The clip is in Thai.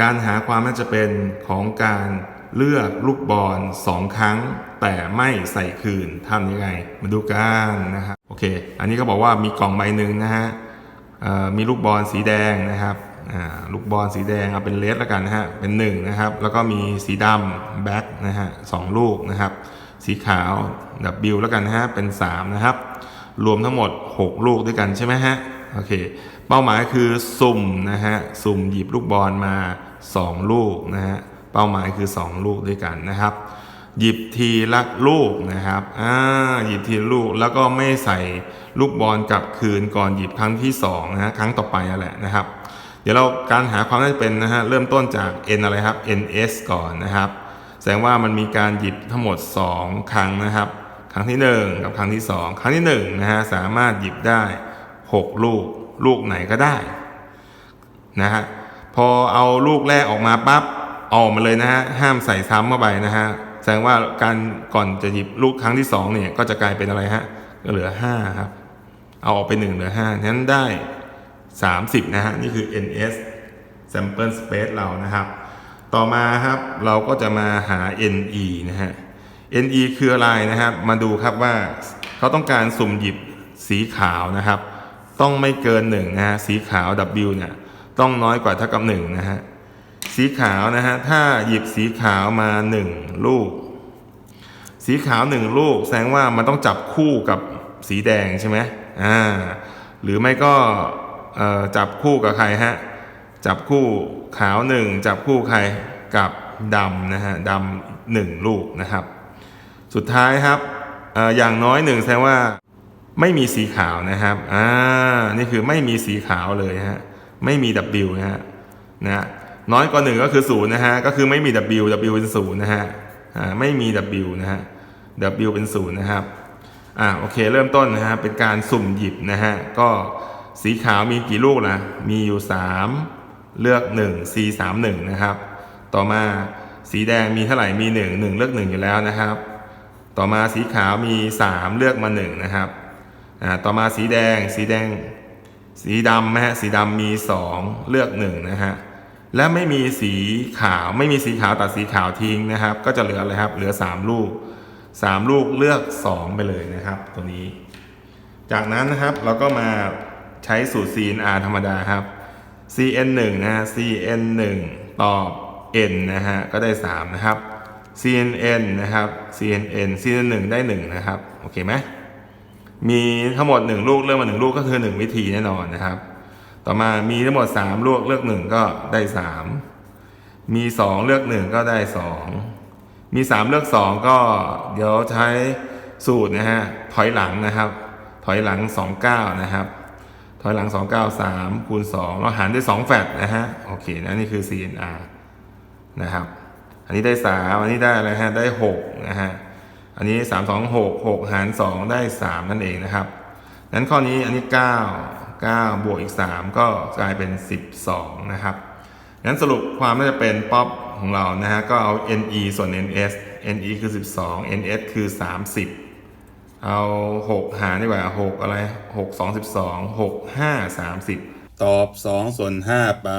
การหาความน่าจะเป็นของการเลือกลูกบอลสองครั้ง แต่ไม่ใส่คืนทำยังไง มาดูกันนะครับโอเค อันนี้ก็บอกว่ามีกล่องใบหนึ่งนะฮะมีลูกบอลสีแดงนะครับลูกบอลสีแดงเอาเป็นเลสแล้วกันนะฮะเป็นหนึ่งนะครับแล้วก็มีสีดำแบ็คนะฮะสองลูกนะครับ สีขาวดับบิลแล้วกันนะฮะเป็น 3 นะครับ รวมทั้งหมด 6 ลูกด้วยกันใช่ไหมฮะ โอเค เป้าหมายคือสุ่มนะฮะ สุ่มหยิบลูกบอลมา 2 ลูกนะฮะ เป้าหมายคือ 2 ลูกด้วยกันนะครับ หยิบทีละลูกนะครับ อ่า หยิบทีละลูกแล้วก็ไม่ใส่ลูกบอลกลับคืนก่อนหยิบครั้งที่2นะฮะ ครั้งต่อไปนั่นแหละนะครับ เดี๋ยวเราการหาความน่าจะเป็นนะฮะ เริ่มต้นจาก n อะไรครับ ns ก่อนนะครับ แสดงว่ามันมีการหยิบทั้งหมด 2 ครั้งนะครับ ครั้งที่ 1 กับครั้งที่ 2 ครั้งที่1นะฮะ สามารถหยิบได้ 6ลูก ลูกไหนก็ได้นะฮะพอเอาลูกแรกออกมาปั๊บเอาออกมาเลยนะฮะห้ามใส่ซ้ำเข้าไปนะฮะแสดงว่าการก่อนจะหยิบลูกครั้งที่2เนี่ยก็จะกลายเป็นอะไรฮะก็เหลือ5ครับเอาออกไป1เหลือ5นั้นได้30นะฮะนี่คือ ns sample space เรานะครับ ต่อมาครับเราก็จะมาหา ne นะฮะ ne คืออะไรนะครับ มาดูครับว่าเขาต้องการสุ่มหยิบสีขาวนะครับ ต้องไม่เกิน1นะฮะสีขาว w เนี่ยต้องน้อยกว่าเท่ากับ1นะฮะสีขาวนะฮะถ้าหยิบสีขาวมา1ลูก สีขาวหนึ่งลูก แสดงว่ามันต้องจับคู่กับสีแดงใช่ไหมอ่าหรือไม่ก็จับคู่กับใครฮะจับคู่ขาวหนึ่งจับคู่ใครกับดำนะฮะดำหนึ่งลูกนะครับ สุดท้ายครับอออย่างน้อยหนึ่งแสดงว่า ไม่มีสีขาวนะครับ อ่า นี่คือไม่มีสีขาวเลยฮะ ไม่มี W นะฮะนะฮะน้อยกว่าหนึ่งก็คือศูนย์นะฮะ ก็คือไม่มี W W เป็นศูนย์นะฮะ อ่า ไม่มี W นะฮะ W เป็นศูนย์นะครับ อ่า โอเค เริ่มต้นนะฮะ เป็นการสุ่มหยิบนะฮะ ก็สีขาวมีกี่ลูกนะ มีอยู่ 3 เลือก 1 C 3 1นะครับ ต่อมาสีแดงมีเท่าไหร่ มี 1 1 เลือก 1 อยู่แล้วนะครับ ต่อมาสีขาวมี 3 เลือกมา 1 นะครับ ต่อมาสีแดง สีแดง สีดำนะฮะ สีดำมี 2 เลือก1นะฮะ และไม่มีสีขาว ไม่มีสีขาวตัดสีขาวทิ้งนะครับ ก็จะเหลืออะไรครับ เหลือ 3 ลูก 3 ลูกเลือก 2 ไปเลยนะครับ ตัวนี้ จากนั้นนะครับเราก็มาใช้สูตร CNR ธรรมดาครับ CN1 นะฮะ CN1 ตอบ N นะฮะ ก็ได้ 3 นะครับ CNN นะครับ CNN CNN1 ได้ 1 นะครับ โอเคไหม มีทั้งหมด1ลูกเลือกมา1ลูกก็คือ1วิธีแน่นอนนะครับ ต่อมามีทั้งหมด3ลูกเลือก1ก็ได้3มี2เลือก1ก็ได้2มี3เลือก2ก็เดี๋ยวใช้สูตรนะฮะถอยหลังนะครับ ถอยหลัง29นะครับ ถอยหลัง293คูณ2เราหารด้วย2แฟตนะฮะโอเคนะนี่คือ CNR นะครับ อันนี้ได้3อันนี้ได้อะไรฮะได้6นะฮะ อันนี้ 3 2 6 6 หาร 2 ได้ 3 นั่นเองนะครับนั้นข้อนี้อันนี้ 9 9 บวกอีก 3 ก็กลายเป็น 12 นะครับงั้นสรุปความน่าจะเป็นป๊อปของเรานะฮะก็เอา NE ส่วน NS NE คือ 12 NS คือ 30 เอา 6 หารดีกว่า 6 อะไร 6 2 12 6 5 30 ตอบ 2 ส่วน 5 ไป